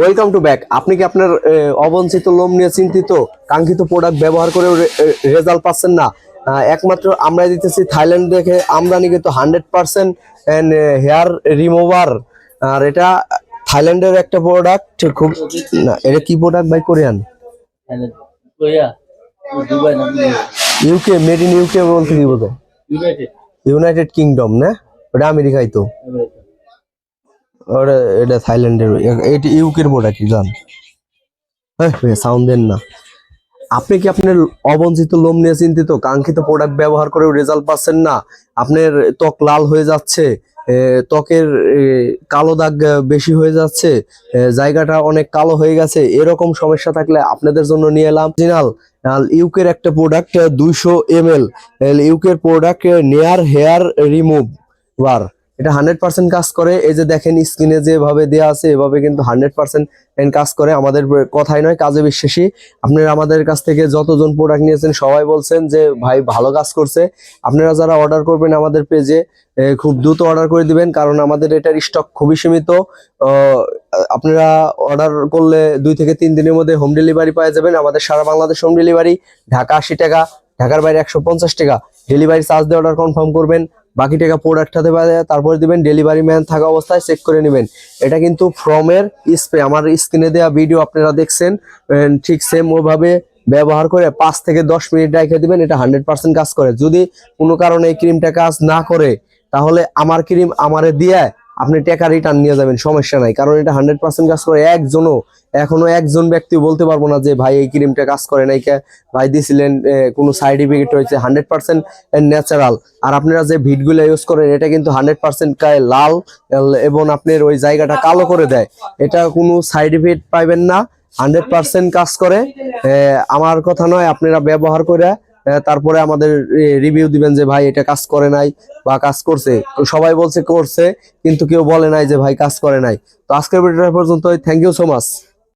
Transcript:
Welcome to back আপনি কি আপনার অবঞ্চিত লোম নিয়ে চিন্তিত? কাঙ্ক্ষিত প্রোডাক্ট ব্যবহার করে রেজাল্ট পাচ্ছেন না। একমাত্র আমরা দিতেছি থাইল্যান্ড দেখে আমদানি কিন্তু হান্ড্রেড পার্সেন্ট হেয়ার রিমুভার আর এটা থাইল্যান্ডের একটা প্রোডাক্ট খুব না এটা কি product by Korean? UK made in UK বলতে কি ইউনাইটেড ইউনাইটেড কিংডম না? ওটা আমেরিকায় তো। ওটা এটা থাইল্যান্ডের এটা ইউকের প্রোডাক্ট জান। সাউন্ড দেন না। আপনি কি আপনার অবঞ্চিত লোম নিয়ে চিন্তিত? কাঙ্ক্ষিত প্রোডাক্ট ব্যবহার করে রেজাল্ট পাচ্ছেন না? আপনার ত্বক লাল হয়ে যাচ্ছে ত্বকের কালো দাগ বেশি হয়ে যাচ্ছে জায়গাটা অনেক কালো হয়ে গেছে, এরকম সমস্যা থাকলে আপনাদের জন্য নিয়ে এলাম। অরিজিনাল ইউকের একটা প্রোডাক্ট দুইশো এম এল ইউকের প্রোডাক্ট নেয়ার হেয়ার রিমুভ বার এটা হান্ড্রেড পার্সেন্ট কাজ করে। এই যে দেখেন স্ক্রিনে যেভাবে দেওয়া আছে, এভাবে কিন্তু হান্ড্রেড পার্সেন্ট কাজ করে। আমাদের কথাই নয়, কাজে বিশ্বাসী। আপনারা আমাদের কাছ থেকে যতজন প্রোডাক্ট নিয়েছেন, সবাই বলছেন যে, ভাই, ভালো কাজ করছে। আপনারা যারা অর্ডার করবেন আমাদের পেজে খুব দ্রুত অর্ডার করে দিবেন, কারণ আমাদের এটার স্টক খুবই সীমিত। আপনারা অর্ডার করলে দুই থেকে তিন দিনের মধ্যে হোম ডেলিভারি পাওয়া যাবেন। আমাদের সারা বাংলাদেশ হোম ডেলিভারি ঢাকা আশি টাকা, ঢাকার বাইরে একশো পঞ্চাশ টাকা। ডেলিভারি চার্জ দিয়ে অর্ডার কনফার্ম করবেন। বাকি টাকা প্রোডাক্টটাতে তারপরে দিবেন ডেলিভারি ম্যান থাকা অবস্থায় চেক করে নেবেন। এটা কিন্তু ফ্রমের স্প্রে আমার স্ক্রিনে দেওয়া ভিডিও আপনারা দেখছেন ঠিক সেম ওভাবে ব্যবহার করে পাঁচ থেকে দশ মিনিট রেখে দেবেন, এটা হান্ড্রেড পার্সেন্ট কাজ করে। যদি কোনো কারণে এই ক্রিমটা কাজ না করে, তাহলে আমার ক্রিম আমারে দিয়ে আপনি টাকা রিটার্ন নিয়ে যাবেন, সমস্যা নাই। কারণ এটা হান্ড্রেড পার্সেন্ট কাজ করে একজনও। এখনও একজন ব্যক্তি বলতে পারব না যে, ভাই, এই ক্রিমটা কাজ করে নাই ভাই, দিছিলেন কোনো সাইড ইফেক্ট হয়েছে হান্ড্রেড পার্সেন্ট ন্যাচারাল আর আপনারা যে ভিটগুলো ইউজ করেন, এটা কিন্তু হান্ড্রেড পার্সেন্ট লাল এবং আপনার ওই জায়গাটা কালো করে দেয়। এটা কোনো সাইড পাইবেন না হান্ড্রেড পার্সেন্ট কাজ করে। আমার কথা নয়, আপনারা ব্যবহার করে তারপরে আমাদের রিভিউ দিবেন যে ভাই এটা কাজ করে নাই বা কাজ করছে। সবাই বলছে করছে, কিন্তু কেউ বলে নাই যে ভাই কাজ করে নাই। তো আজকের ভিডিওটা পর্যন্ত থ্যাংক ইউ সো মাচ